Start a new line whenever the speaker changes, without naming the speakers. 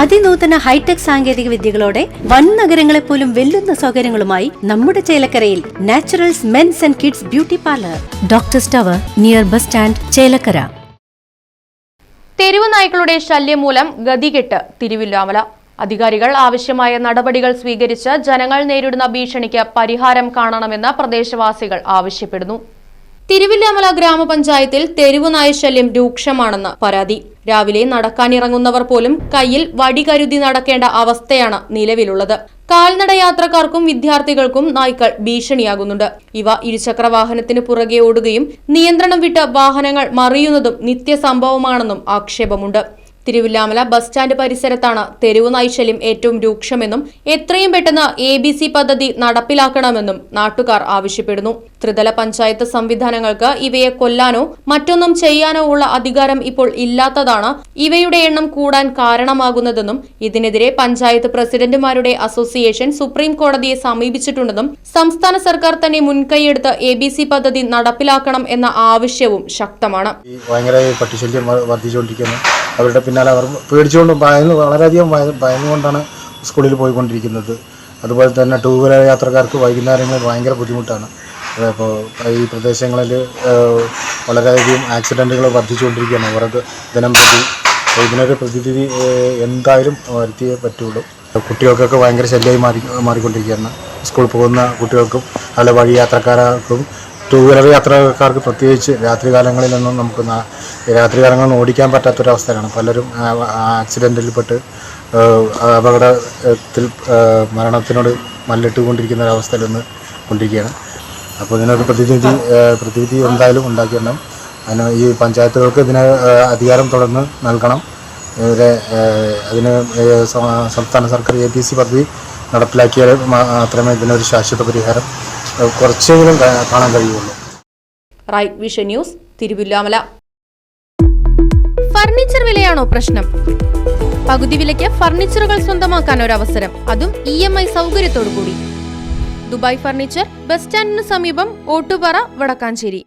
അതിനൂതന hi tech സാങ്കേതിക വിദ്യകളോടെ വൻ നഗരങ്ങളെ പോലും വെല്ലുന്ന സൗകര്യങ്ങളുമായി നമ്മുടെ ചേലക്കരയിൽ naturals men's and kids beauty parlour. Doctor tower near bus stand Chelakkara.
തെരുവ് നായ്ക്കളുടെ ശല്യം മൂലം ഗതികെട്ട് തിരുവില്ലാമല. അധികാരികൾ ആവശ്യമായ നടപടികൾ സ്വീകരിച്ച് ജനങ്ങൾ നേരിടുന്ന ഭീഷണിക്ക് പരിഹാരം കാണണമെന്ന് പ്രദേശവാസികൾ ആവശ്യപ്പെടുന്നു. തിരുവില്ലാമല ഗ്രാമപഞ്ചായത്തിൽ തെരുവുനായ ശല്യം രൂക്ഷമാണെന്ന് പരാതി. രാവിലെ നടക്കാനിറങ്ങുന്നവർ പോലും കയ്യിൽ വടി കരുതി നടക്കേണ്ട അവസ്ഥയാണ് നിലവിലുള്ളത്. കാൽനട യാത്രക്കാർക്കും വിദ്യാർത്ഥികൾക്കും നായ്ക്കൾ ഭീഷണിയാകുന്നുണ്ട്. ഇവ ഇരുചക്ര വാഹനത്തിന് പുറകെ ഓടുകയും നിയന്ത്രണം വിട്ട് വാഹനങ്ങൾ മറിയുന്നതും നിത്യസംഭവമാണെന്നും ആക്ഷേപമുണ്ട്. തിരുവില്ലാമല ബസ് സ്റ്റാൻഡ് പരിസരത്താണ് തെരുവ് നൈശല്യം ഏറ്റവും രൂക്ഷമെന്നും എത്രയും പെട്ടെന്ന് എ ബി സി പദ്ധതി നടപ്പിലാക്കണമെന്നും നാട്ടുകാർ ആവശ്യപ്പെടുന്നു. ത്രിതല പഞ്ചായത്ത് സംവിധാനങ്ങൾക്ക് ഇവയെ കൊല്ലാനോ മറ്റൊന്നും ചെയ്യാനോ ഉള്ള അധികാരം ഇപ്പോൾ ഇല്ലാത്തതാണ് ഇവയുടെ എണ്ണം കൂടാൻ കാരണമാകുന്നതെന്നും ഇതിനെതിരെ പഞ്ചായത്ത് പ്രസിഡന്റുമാരുടെ അസോസിയേഷൻ സുപ്രീം കോടതിയെ സമീപിച്ചിട്ടുണ്ടെന്നും സംസ്ഥാന സർക്കാർ തന്നെ മുൻകൈയെടുത്ത് എ ബി സി പദ്ധതി നടപ്പിലാക്കണം എന്ന ആവശ്യവും ശക്തമാണ്.
അവരുടെ പിന്നാലെ അവർ പേടിച്ചുകൊണ്ട് ഭയന്ന് വളരെയധികം ഭയ- ഭയന്നുകൊണ്ടാണ് സ്കൂളിൽ പോയിക്കൊണ്ടിരിക്കുന്നത്. അതുപോലെ തന്നെ ടൂ വീലർ യാത്രക്കാർക്ക് വൈകുന്നേരങ്ങളിൽ ഭയങ്കര ബുദ്ധിമുട്ടാണ്. അപ്പോൾ ഈ പ്രദേശങ്ങളിൽ വളരെയധികം ആക്സിഡന്റുകൾ വർദ്ധിച്ചുകൊണ്ടിരിക്കുകയാണ്. അവർക്ക് ദിനം പ്രതി ഇതിനൊരു പ്രതിവിധി എന്തായാലും വരുത്തിയേ പറ്റുള്ളൂ. കുട്ടികൾക്കൊക്കെ ഭയങ്കര ശല്യമായി മാറി മാറിക്കൊണ്ടിരിക്കുകയാണ്. സ്കൂളിൽ പോകുന്ന കുട്ടികൾക്കും അതുപോലെ വഴി യാത്രക്കാർക്കും ടൂ വീലർ യാത്രക്കാർക്ക് പ്രത്യേകിച്ച് രാത്രികാലങ്ങളിലൊന്നും നമുക്ക് രാത്രി രാത്രികാലങ്ങളൊന്നും ഓടിക്കാൻ പറ്റാത്തൊരവസ്ഥയാണ് പലരും ആക്സിഡന്റിൽപ്പെട്ട് അപകടത്തിൽ മരണത്തിനോട് മല്ലിട്ടുകൊണ്ടിരിക്കുന്ന ഒരവസ്ഥയിൽ നിന്ന് കൊണ്ടിരിക്കുകയാണ്. അപ്പോൾ ഇതിനൊരു പ്രതിനിധി ആ, പ്രതിവിധി എന്തായാലും ഉണ്ടാക്കിയിടണം അതിന് ഈ പഞ്ചായത്തുകൾക്ക് ഇതിന് അധികാരം തുടർന്ന് നൽകണം. ഇവരെ അതിന് സംസ്ഥാന സർക്കാർ എ പി സി പദ്ധതി നടപ്പിലാക്കിയാൽ മാത്രമേ ഇതിനൊരു ശാശ്വത പരിഹാരം കുറച്ചെങ്കിലും കാണാൻ കഴിയുള്ളൂ.
Right vision news Thiruvilwamala. Furniture വിലയാണോ പ്രശ്നം? പകുതി വിലയ്ക്ക് ഫർണിച്ചറുകൾ സ്വന്തമാക്കാൻ ഒരു അവസരം അതും ഇ എം ഐ സൗകര്യത്തോടു കൂടി ദുബായ് ഫർണിച്ചർ ബസ് സ്റ്റാൻഡിന് സമീപം ഓട്ടുപാറ വടക്കാഞ്ചേരി.